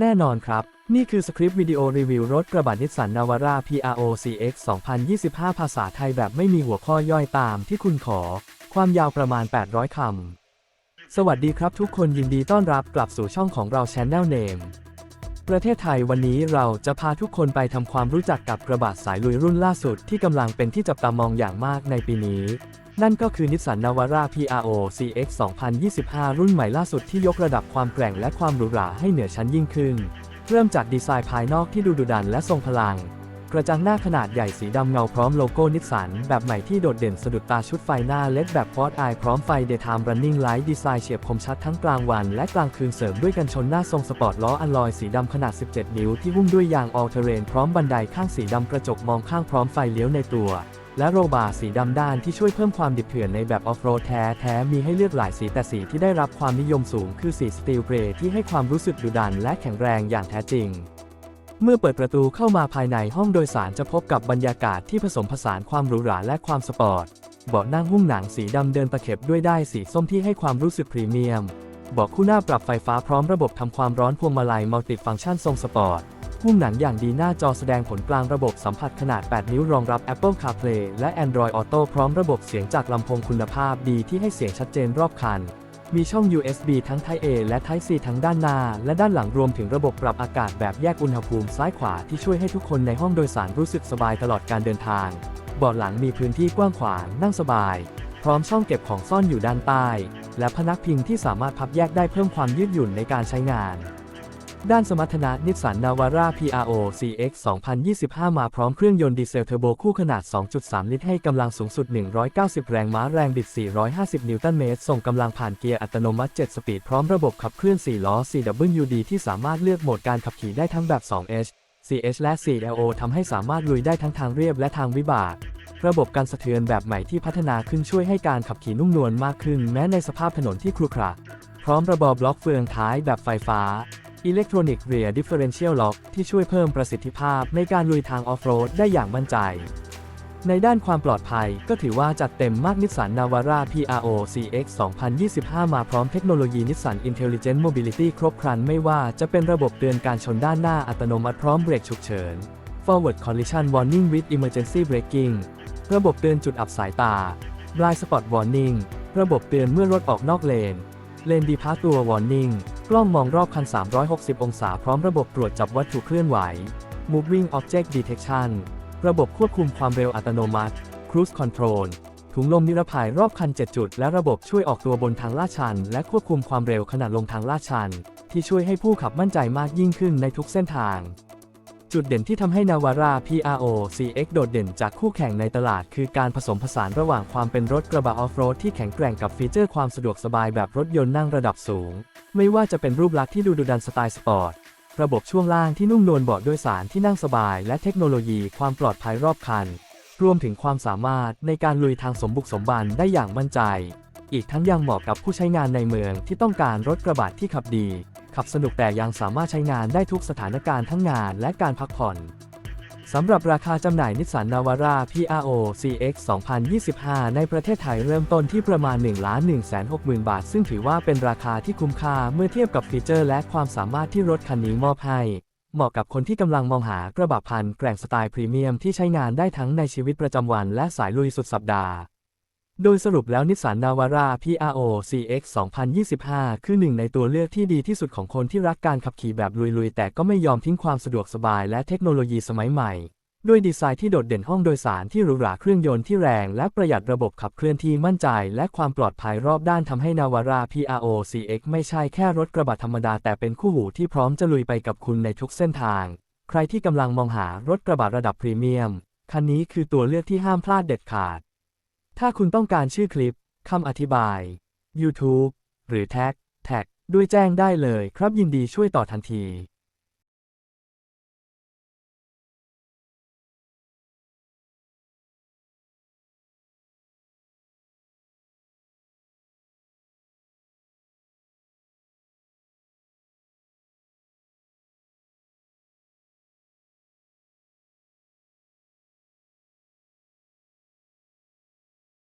แน่นอนครับ นี่คือสคริปต์วิดีโอรีวิวรถกระบะนิสสันนาวาร่า PRO CX 2025 ภาษาไทยแบบไม่มีหัวข้อย่อยตามที่คุณขอ ความยาวประมาณ 800 คำ สวัสดีครับทุกคนยินดีต้อนรับกลับสู่ช่องของเรา Channel Name ประเทศไทยวันนี้เราจะพาทุกคนไปทำความรู้จักกับกระบะสายลุยรุ่นล่าสุดที่กำลังเป็นที่จับตามองอย่างมากในปีนี้ นั่นก็คือนิสสันนาวาร่า PRO CX 2025 รุ่นใหม่ล่าสุดที่ยกระดับความแกร่งและความหรูหราให้เหนือชั้นยิ่งขึ้น เริ่มจากดีไซน์ภายนอกที่ดูดุดันและทรงพลัง กระจังหน้าขนาดใหญ่สีดำเงาพร้อมโลโก้นิสสันแบบใหม่ที่โดดเด่นสะดุดตาชุดไฟหน้าเล็ดแบบพอดไอพร้อมไฟ Daytime Running Light ดีไซน์เฉียบคมชัดทั้งกลางวันและกลางคืนเสริมด้วยกันชนหน้าทรงสปอร์ตล้ออัลลอยสีดำขนาด 17 นิ้วที่หุ้มด้วยยาง All Terrain พร้อมบันไดข้างสีดำกระจกมองข้างพร้อมไฟเลี้ยวในตัว และโรบาร์สีดำด้านที่ช่วยเพิ่มความดิบเถื่อนในแบบออฟโรดแท้แท้มีให้เลือกหลายสีแต่สีที่ได้รับความนิยมสูงคือสีสตีลเกรย์ที่ให้ความรู้สึกดุดันและแข็งแรงอย่างแท้จริง เมื่อเปิดประตูเข้ามาภายในห้องโดยสารจะพบกับบรรยากาศที่ผสมผสานความหรูหราและความสปอร์ต เบาะนั่งหุ้มหนังสีดำเดินตะเข็บด้วยได้ายสีส้มที่ให้ความรู้สึกพรีเมียม เบาะคู่หน้าปรับไฟฟ้าพร้อมระบบทำความร้อนพวงมาลัยมัลติฟังก์ชันทรงสปอร์ต หุ้มหนังอย่างดีหน้าจอแสดงผลกลางระบบสัมผัสขนาด 8 นิ้วรองรับ Apple CarPlay และ Android Auto พร้อมระบบเสียงจากลำโพงคุณภาพดีที่ให้เสียงชัดเจนรอบคัน มีช่อง USB ทั้ง Type A และ Type C ทั้งด้านหน้า และด้านหลังรวมถึงระบบปรับอากาศแบบแยกอุณหภูมิซ้ายขวาที่ช่วยให้ทุกคนในห้องโดยสารรู้สึกสบายตลอดการเดินทางเบาะหลังมีพื้นที่กว้างขวางนั่งสบาย พร้อมช่องเก็บของซ่อนอยู่ด้านใต้ และพนักพิงที่สามารถพับแยกได้เพิ่มความยืดหยุ่นในการใช้งาน ด้านสมรรถนะนิสสันนาวาร่า PRO CX 2025 มาพร้อมเครื่องยนต์ดีเซลเทอร์โบคู่ขนาด 2.3 ลิตรให้กำลังสูงสุด 190 แรงม้าแรงบิด 450 นิวตันเมตร ส่งกำลังผ่านเกียร์อัตโนมัติ 7 สปีด พร้อมระบบขับเคลื่อน 4 ล้อ 4WD ที่สามารถเลือกโหมดการขับขี่ได้ทั้งแบบ 2H 4H และ 4LO ทำให้สามารถลุยได้ทั้งทางเรียบและทางวิบาก ระบบการสะเทือนแบบใหม่ที่พัฒนาขึ้นช่วยให้การขับขี่นุ่มนวลมากขึ้น แม้ในสภาพถนนที่ครุขระ พร้อมระบบบล็อกเฟืองท้ายแบบไฟฟ้า Electronic Rear Differential Lock ที่ช่วยเพิ่มประสิทธิภาพในการลุยทางออฟโรดได้อย่างมั่นใจ ในด้านความปลอดภัยก็ถือว่าจัดเต็มมากนิสสันนาวาร่า PRO CX 2025 มาพร้อมเทคโนโลยีนิสสัน Intelligent Mobility ครบครันไม่ว่าจะเป็นระบบเตือนการชนด้านหน้าอัตโนมัติพร้อมเบรกฉุกเฉิน Forward Collision Warning with Emergency Braking ระบบเตือนจุดอับสายตา Blind Spot Warning ระบบเตือนเมื่อรถออกนอกเลนเลนดีพาตัว Warning กล้องมองรอบคัน 360 องศาพร้อมระบบตรวจจับวัตถุเคลื่อนไหว Moving Object Detection ระบบควบคุมความเร็วอัตโนมัติ Cruise Control ถุงลมนิรภัยรอบคัน 7 จุด และระบบช่วยออกตัวบนทางลาดชัน และควบคุมความเร็วขณะลงทางลาดชัน ที่ช่วยให้ผู้ขับมั่นใจมากยิ่งขึ้นในทุกเส้นทาง จุดเด่นที่ทำให้นาวาร่า PRO CX โดดเด่นจากคู่แข่งในตลาด คือการผสมผสานระหว่างความเป็นรถกระบะออฟโรดที่แข็งแกร่งกับฟีเจอร์ความสะดวกสบายแบบรถยนต์นั่งระดับสูง ไม่ว่าจะเป็นรูปลักษณ์ที่ดูดุดันสไตล์สปอร์ต ระบบช่วงล่างที่นุ่มนวลเบาะโดยสารที่นั่งสบาย และเทคโนโลยีความปลอดภัยรอบคัน รวมถึงความสามารถในการลุยทางสมบุกสมบันได้อย่างมั่นใจ อีกทั้งยังเหมาะกับผู้ใช้งานในเมืองที่ต้องการรถกระบะที่ขับดี ขับสนุกแต่ยังสามารถใช้งานได้ทุกสถานการณ์ทั้งงานและการพักผ่อนสำหรับราคาจำหน่ายนิสสันนาวาร่า PRO CX 2025 ในประเทศไทยเริ่มต้นที่ประมาณ 1 1 6 0 0 0 0 บาท ซึ่งถือว่าเป็นราคาที่คุ้มค่าเมื่อเทียบกับฟีเจอร์และความสามารถที่รถคันนี้มอบให้ เหมาะกับคนที่กำลังมองหากระบะพันแกร่งสไตล์พรีเมียมที่ใช้งานได้ทั้งในชีวิตประจำวันและสายลุยสุดสัปดาห์ โดยสรุปแล้วนิสสันนาวาร่า PRO CX 2025 คือหนึ่งในตัวเลือกที่ดีที่สุดของคนที่รักการขับขี่แบบลุยๆ แต่ก็ไม่ยอมทิ้งความสะดวกสบายและเทคโนโลยีสมัยใหม่ ด้วยดีไซน์ที่โดดเด่นห้องโดยสารที่หรูหราเครื่องยนต์ที่แรงและประหยัดระบบขับเคลื่อนที่มั่นใจ และความปลอดภัยรอบด้านทำให้นาวาร่า PRO CX ไม่ใช่แค่รถกระบะธรรมดาแต่เป็นคู่หูที่พร้อมจะลุยไปกับคุณในทุกเส้นทาง ใครที่กำลังมองหารถกระบะระดับพรีเมียมคันนี้คือตัวเลือกที่ห้ามพลาดเด็ดขาด ถ้าคุณต้องการชื่อคลิป คำอธิบาย YouTube หรือแท็ก แท็ก ด้วยแจ้งได้เลยครับยินดีช่วยต่อทันที